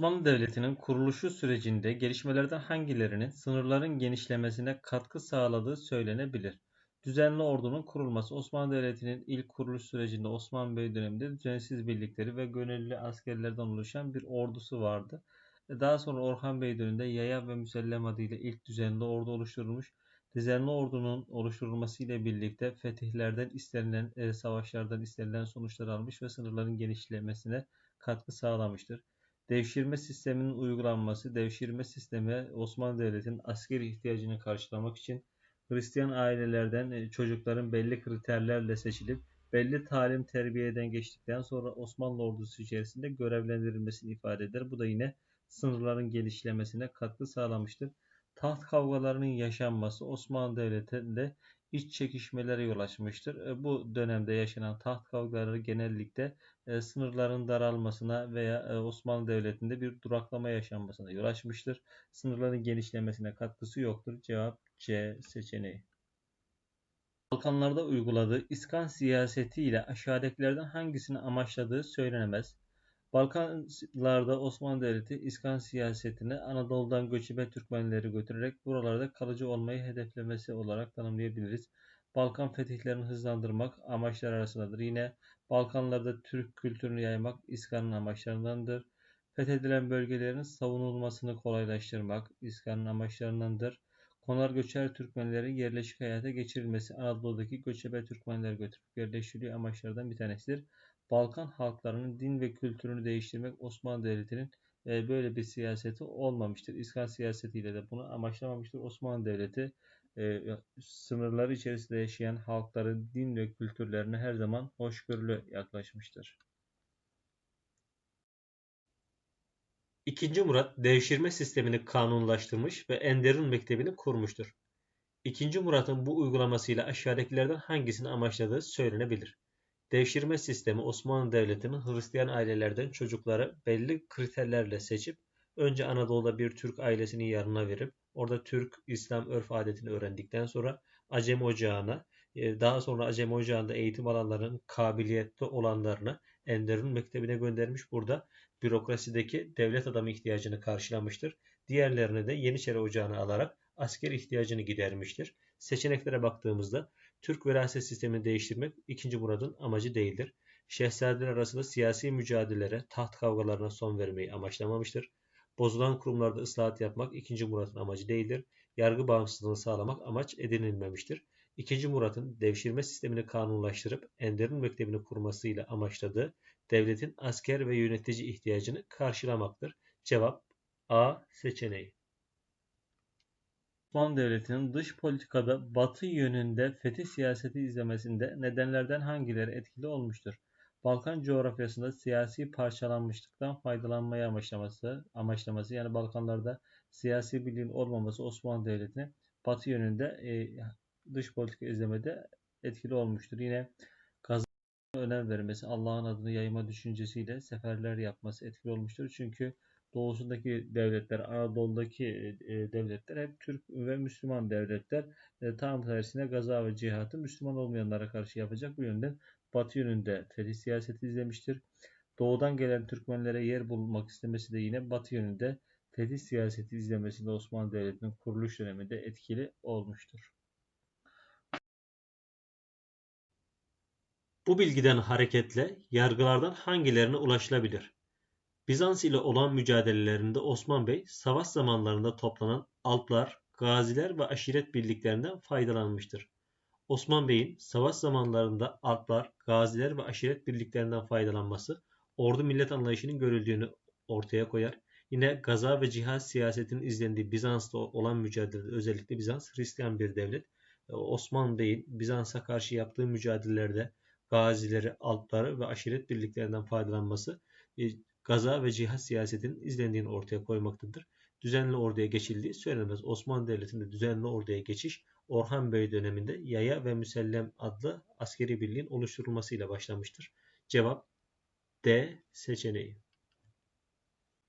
Osmanlı Devleti'nin kuruluşu sürecinde gelişmelerden hangilerinin sınırların genişlemesine katkı sağladığı söylenebilir. Düzenli ordunun kurulması Osmanlı Devleti'nin ilk kuruluş sürecinde Osman Bey döneminde düzensiz birlikleri ve gönüllü askerlerden oluşan bir ordusu vardı. Daha sonra Orhan Bey döneminde Yaya ve Müsellem adıyla ilk düzenli ordu oluşturulmuş. Düzenli ordunun oluşturulması ile birlikte fetihlerden istenilen, e, savaşlardan istenilen sonuçlar almış ve sınırların genişlemesine katkı sağlamıştır. Devşirme sisteminin uygulanması, devşirme sistemi Osmanlı Devleti'nin askeri ihtiyacını karşılamak için Hristiyan ailelerden e, çocukların belli kriterlerle seçilip belli talim terbiyeden geçtikten sonra Osmanlı ordusu içerisinde görevlendirilmesini ifade eder. Bu da yine sınırların genişlemesine katkı sağlamıştır. Taht kavgalarının yaşanması Osmanlı Devleti'nde iç çekişmelere yol açmıştır. E, bu dönemde yaşanan taht kavgaları genellikle e, sınırların daralmasına veya e, Osmanlı Devleti'nde bir duraklama yaşanmasına yol açmıştır. Sınırların genişlemesine katkısı yoktur. Cevap C seçeneği. Balkanlarda uyguladığı iskan siyaseti ile aşağıdakilerden hangisini amaçladığı söylenemez. Balkanlarda Osmanlı Devleti iskan siyasetini Anadolu'dan göçebe Türkmenleri götürerek buralarda kalıcı olmayı hedeflemesi olarak tanımlayabiliriz. Balkan fetihlerini hızlandırmak amaçlar arasındadır. Yine Balkanlarda Türk kültürünü yaymak iskanın amaçlarındandır. Fethedilen bölgelerin savunulmasını kolaylaştırmak iskanın amaçlarındandır. Konar göçer Türkmenlerin yerleşik hayata geçirilmesi Anadolu'daki göçebe Türkmenler götürüp yerleştirdiği amaçlardan bir tanesidir. Balkan halklarının din ve kültürünü değiştirmek Osmanlı Devleti'nin e, böyle bir siyaseti olmamıştır. İskan siyasetiyle de bunu amaçlamamıştır. Osmanlı Devleti e, sınırları içerisinde yaşayan halkların din ve kültürlerine her zaman hoşgörülü yaklaşmıştır. İkinci Murat devşirme sistemini kanunlaştırmış ve Enderun Mektebi'ni kurmuştur. İkinci Murat'ın bu uygulamasıyla aşağıdakilerden hangisini amaçladığı söylenebilir. Devşirme sistemi Osmanlı Devleti'nin Hristiyan ailelerden çocukları belli kriterlerle seçip önce Anadolu'da bir Türk ailesinin yanına verip orada Türk İslam örf adetini öğrendikten sonra Acem Ocağı'na e, daha sonra Acem Ocağı'nda eğitim alanların kabiliyetli olanlarını Enderun Mektebi'ne göndermiş. Burada bürokrasideki devlet adamı ihtiyacını karşılamıştır. Diğerlerini de Yeniçeri Ocağı'na alarak asker ihtiyacını gidermiştir. Seçeneklere baktığımızda Türk veraset sistemini değiştirmek 2. Murad'ın amacı değildir. Şehzadeler arasında siyasi mücadelelere, taht kavgalarına son vermeyi amaçlamamıştır. Bozulan kurumlarda ıslahat yapmak 2. Murat'ın amacı değildir. Yargı bağımsızlığını sağlamak amaç edinilmemiştir. 2. Murat'ın devşirme sistemini kanunlaştırıp Enderun Mektebi'ni kurmasıyla amaçladığı devletin asker ve yönetici ihtiyacını karşılamaktır. Cevap A seçeneği. Osmanlı Devleti'nin dış politikada batı yönünde fetih siyaseti izlemesinde nedenlerden hangileri etkili olmuştur? Balkan coğrafyasında siyasi parçalanmışlıktan faydalanmaya amaçlaması, amaçlaması yani Balkanlarda siyasi birliğin olmaması Osmanlı Devleti'ne batı yönünde e, dış politika izlemede etkili olmuştur. Yine kazanma önem vermesi, Allah'ın adını yayma düşüncesiyle seferler yapması etkili olmuştur. Çünkü doğusundaki devletler, Anadolu'daki e, devletler hep Türk ve Müslüman devletler. E, tam tersine gaza ve cihatı Müslüman olmayanlara karşı yapacak. Bu yönden Batı yönünde fetih siyaseti izlemiştir. Doğudan gelen Türkmenlere yer bulmak istemesi de yine Batı yönünde fetih siyaseti izlemesinde Osmanlı Devleti'nin kuruluş döneminde etkili olmuştur. Bu bilgiden hareketle yargılardan hangilerine ulaşılabilir? Bizans ile olan mücadelelerinde Osman Bey savaş zamanlarında toplanan alplar, gaziler ve aşiret birliklerinden faydalanmıştır. Osman Bey'in savaş zamanlarında alplar, gaziler ve aşiret birliklerinden faydalanması ordu millet anlayışının görüldüğünü ortaya koyar. Yine gaza ve cihaz siyasetinin izlendiği Bizans'ta olan mücadelede özellikle Bizans Hristiyan bir devlet. Osman Bey'in Bizans'a karşı yaptığı mücadelelerde gazileri, alpları ve aşiret birliklerinden faydalanması e, gaza ve cihaz siyasetinin izlendiğini ortaya koymaktadır. Düzenli orduya geçildiği söylenemez. Osmanlı Devleti'nde düzenli orduya geçiş Orhan Bey döneminde Yaya ve Müsellem adlı askeri birliğin oluşturulmasıyla başlamıştır. Cevap D seçeneği.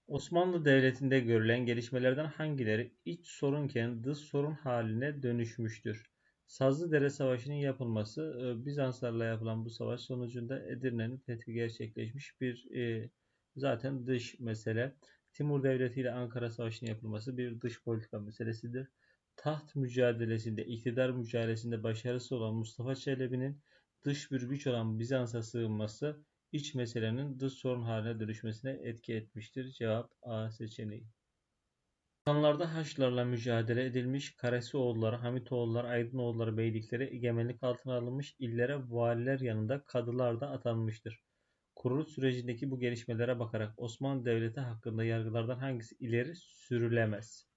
Osmanlı Devleti'nde görülen gelişmelerden hangileri iç sorunken dış sorun haline dönüşmüştür? Sazlıdere Savaşı'nın yapılması, e, Bizanslarla yapılan bu savaş sonucunda Edirne'nin fethi gerçekleşmiş bir e, zaten dış mesele. Timur Devleti ile Ankara Savaşı'nın yapılması bir dış politika meselesidir. Taht mücadelesinde, iktidar mücadelesinde başarısı olan Mustafa Çelebi'nin dış bir güç olan Bizans'a sığınması iç meselenin dış sorun haline dönüşmesine etki etmiştir. Cevap A seçeneği. Balkanlarda Haçlılarla mücadele edilmiş, Karesioğulları, Hamitoğulları, Aydınoğulları beylikleri egemenlik altına alınmış, illere valiler yanında kadılar da atanmıştır. Kuruluş sürecindeki bu gelişmelere bakarak Osmanlı Devleti hakkında yargılardan hangisi ileri sürülemez?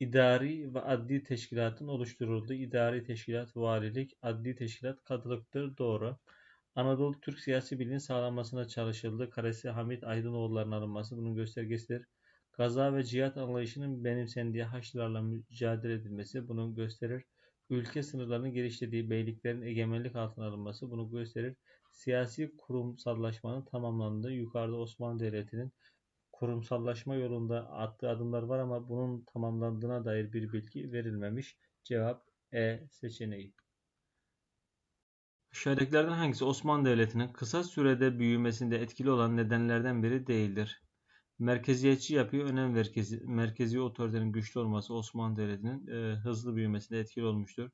İdari ve adli teşkilatın oluşturulduğu idari teşkilat valilik, adli teşkilat kadılıktır. Doğru. Anadolu Türk siyasi birliğinin sağlanmasına çalışıldı. Karesi Hamit Aydınoğulları'nın alınması bunun göstergesidir. Gaza ve cihat anlayışının benimsendiği Haçlılarla mücadele edilmesi bunu gösterir. Ülke sınırlarının geliştirdiği beyliklerin egemenlik altına alınması bunu gösterir. Siyasi kurumsallaşmanın tamamlandığı yukarıda Osmanlı Devleti'nin kurumsallaşma yolunda attığı adımlar var ama bunun tamamlandığına dair bir bilgi verilmemiş. Cevap E seçeneği. Aşağıdakilerden hangisi Osmanlı Devleti'nin kısa sürede büyümesinde etkili olan nedenlerden biri değildir? Merkeziyetçi yapıya önem merkezi, merkezi otoritenin güçlü olması Osmanlı Devleti'nin e, hızlı büyümesinde etkili olmuştur.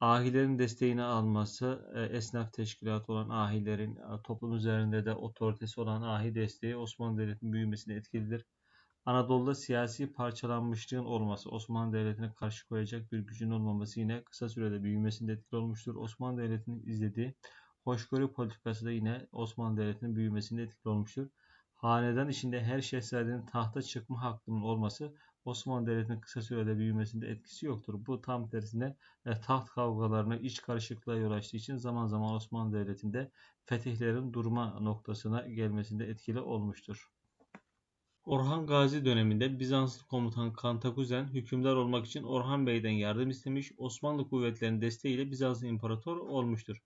Ahilerin desteğini alması, e, esnaf teşkilatı olan ahilerin e, toplum üzerinde de otoritesi olan ahi desteği Osmanlı Devleti'nin büyümesine etkilidir. Anadolu'da siyasi parçalanmışlığın olması, Osmanlı Devleti'ne karşı koyacak bir gücün olmaması yine kısa sürede büyümesinde etkili olmuştur. Osmanlı Devleti'nin izlediği hoşgörü politikası da yine Osmanlı Devleti'nin büyümesinde etkili olmuştur. Hanedan içinde her şehzadenin tahta çıkma hakkının olması Osmanlı Devleti'nin kısa sürede büyümesinde etkisi yoktur. Bu tam tersine e, taht kavgalarına iç karışıklığa yol açtığı için zaman zaman Osmanlı Devleti'nde fetihlerin durma noktasına gelmesinde etkili olmuştur. Orhan Gazi döneminde Bizanslı komutan Kantakuzen hükümdar olmak için Orhan Bey'den yardım istemiş, Osmanlı kuvvetlerinin desteğiyle Bizanslı imparator olmuştur.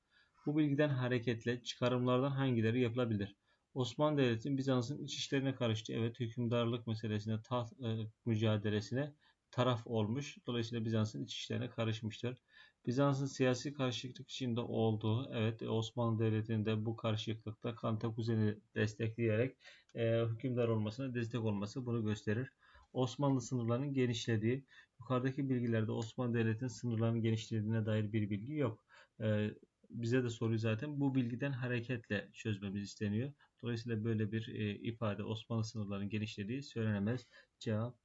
Bu bilgiden hareketle çıkarımlardan hangileri yapılabilir? Osmanlı Devleti'nin Bizans'ın iç işlerine karıştı. Evet hükümdarlık meselesine, taht e, mücadelesine taraf olmuş. Dolayısıyla Bizans'ın iç işlerine karışmıştır. Bizans'ın siyasi karışıklık içinde olduğu, evet Osmanlı Devleti'nin de bu karışıklıkta Kantakuzen'i destekleyerek e, hükümdar olmasına destek olması bunu gösterir. Osmanlı sınırlarının genişlediği, yukarıdaki bilgilerde Osmanlı Devleti'nin sınırlarının genişlediğine dair bir bilgi yok. E, bize de soruyu zaten bu bilgiden hareketle çözmemiz isteniyor. Dolayısıyla böyle bir e, ifade Osmanlı sınırlarının genişlediği söylenemez. Cevap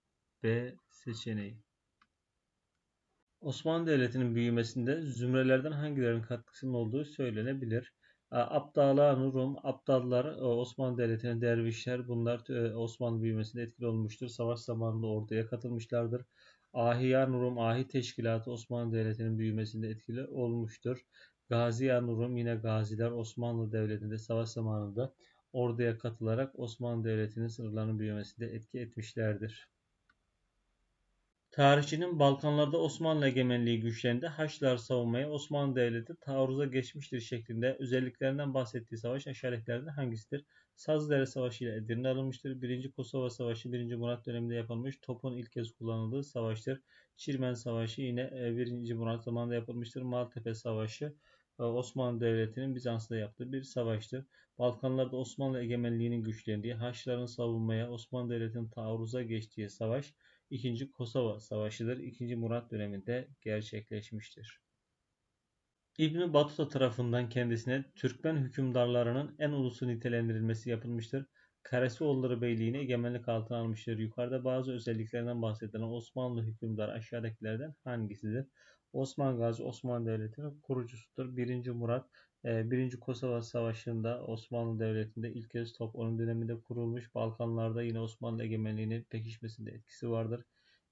B seçeneği. Osmanlı Devleti'nin büyümesinde zümrelerden hangilerinin katkısının olduğu söylenebilir. Abdalan Rum, Abdallar, e, Osmanlı Devleti'nin dervişler bunlar e, Osmanlı büyümesinde etkili olmuştur. Savaş zamanında orduya katılmışlardır. Ahiyan Rum, Ahi Teşkilatı Osmanlı Devleti'nin büyümesinde etkili olmuştur. Gaziyan Rum yine gaziler Osmanlı Devleti'nde savaş zamanında orduya katılarak Osmanlı Devleti'nin sınırlarının büyümesinde etki etmişlerdir. Tarihçinin Balkanlarda Osmanlı egemenliği güçlerinde Haçlılar savunmaya Osmanlı Devleti taarruza geçmiştir şeklinde özelliklerinden bahsettiği savaş aşağıdakilerden hangisidir? Sazlıdere Savaşı ile Edirne alınmıştır. 1. Kosova Savaşı 1. Murat döneminde yapılmış topun ilk kez kullanıldığı savaştır. Çirmen Savaşı yine 1. E, Murat zamanında yapılmıştır. Maltepe Savaşı Osmanlı Devleti'nin Bizans'ta yaptığı bir savaştır. Balkanlarda Osmanlı egemenliğinin güçlendiği, Haçlıların savunmaya Osmanlı Devleti'nin taarruza geçtiği savaş 2. Kosova Savaşı'dır. 2. Murat döneminde gerçekleşmiştir. İbn Battuta tarafından kendisine Türkmen hükümdarlarının en ulusu nitelendirilmesi yapılmıştır. Karesioğulları Beyliğini egemenlik altına almıştır. Yukarıda bazı özelliklerinden bahsedilen Osmanlı hükümdar aşağıdakilerden hangisidir? Osman Gazi Osmanlı Devleti'nin kurucusudur. 1. Murat 1. E, Kosova Savaşı'nda Osmanlı Devleti'nde ilk kez top onun döneminde kurulmuş. Balkanlarda yine Osmanlı egemenliğinin pekişmesinde etkisi vardır.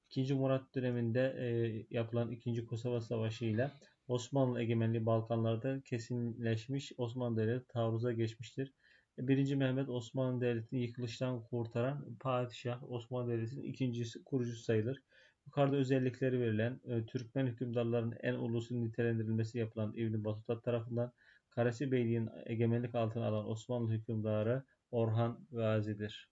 2. Murat döneminde e, yapılan 2. Kosova Savaşı ile Osmanlı egemenliği Balkanlarda kesinleşmiş. Osmanlı Devleti taarruza geçmiştir. 1. Mehmet Osmanlı Devleti'ni yıkılıştan kurtaran padişah Osmanlı Devleti'nin ikincisi kurucusu sayılır. Yukarıda özellikleri verilen e, Türkmen hükümdarlarının en ulusu nitelendirilmesi yapılan İbn Battuta tarafından Karasi Beyliğin egemenlik altına alan Osmanlı hükümdarı Orhan Gazi'dir.